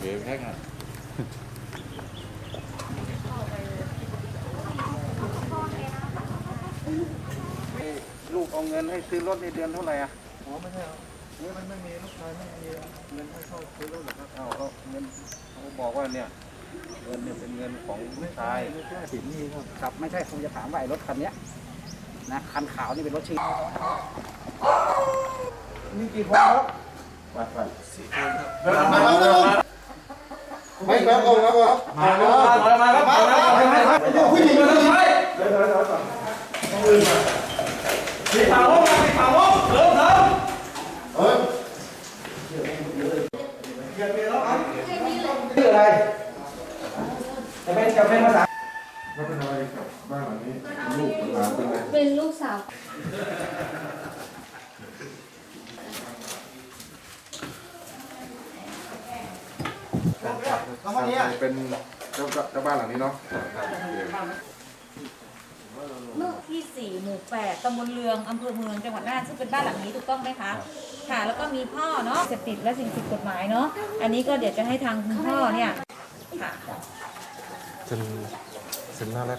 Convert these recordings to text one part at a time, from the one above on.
เก๋แพ็กอะลูกเอาเงินให้ซื้อรถในเดือนเท่าไหร่อะอ๋อไม่ใช่นี่มันไม่มีลูกชายไม่มีเงินให้เข้าซื้อรถหรอกครับเอาเอาเงินเขาบอกว่าเนี่ยเงินเนี่ยเป็นเงินของลูกชายไม่ใช่สินนี่ครับครับไม่ใช่ผมจะถามว่าไอ้รถคันเนี้ยนะคันขาวนี่เป็นรถชื่อมีกี่คนครับไปไปไม่ครับ ผมครับผมมามามาครับมามาผู้หญิงมาทำไมเดี๋ยวเดี๋ยวเดี๋ยวก่อนต้องลืมอะมีข่าวว่ามีข่าวว่าเริ่มเฮ้ยเกียรติแล้วครับชื่ออะไรจะเป็นจะเป็นภาษาไม่เป็นอะไรกับบ้านหลังนี้ลูกหลานเป็นไงเป็นลูกสาว เป็นเจ้าเจ้าบ้านหลังนี้เนาะเมื่อที่สี่หมู่แปดตำบลเรือง อำเภอเมือง จังหวัดน่าน ซึ่งเป็นบ้านหลังนี้ถูกต้องไหมคะ ค่ะ แล้วก็มีพ่อเนาะเสพติดและสิ่งผิดกฎหมายเนาะ อันนี้ก็เดี๋ยวจะให้ทางคุณพ่อเนี่ย ค่ะ เซ็นเซ็นหน้าแรก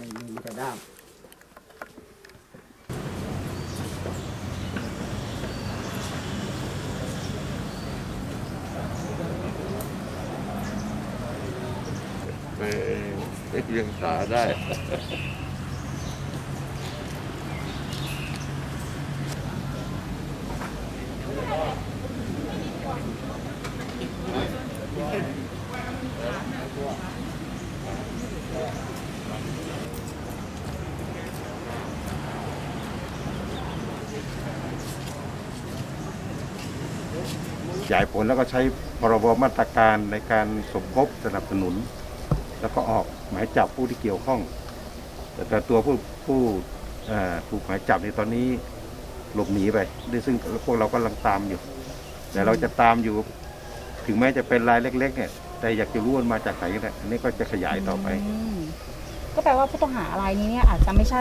ไม่มีมีแต่ด้ามไปเอ็กเรียงสาได้ ขยายผลแล้วก็ใช้พรบมาตรการในการสมคบสนับสนุน แล้วก็ออกหมายจับผู้ที่เกี่ยวข้อง แต่ตัวผู้ผู้ถูกหมายจับในตอนนี้หลบหนีไปด้วยซึ่งพวกเรากำลังตามอยู่ แต่เราจะตามอยู่ ถึงแม้จะเป็นรายเล็ก ๆ เนี่ย แต่อยากจะรู้ว่ามันมาจากไหนเนี่ยอันนี้ก็จะขยายต่อไป ก็แปลว่าผู้ต้องหารายนี้เนี่ยอาจจะไม่ใช่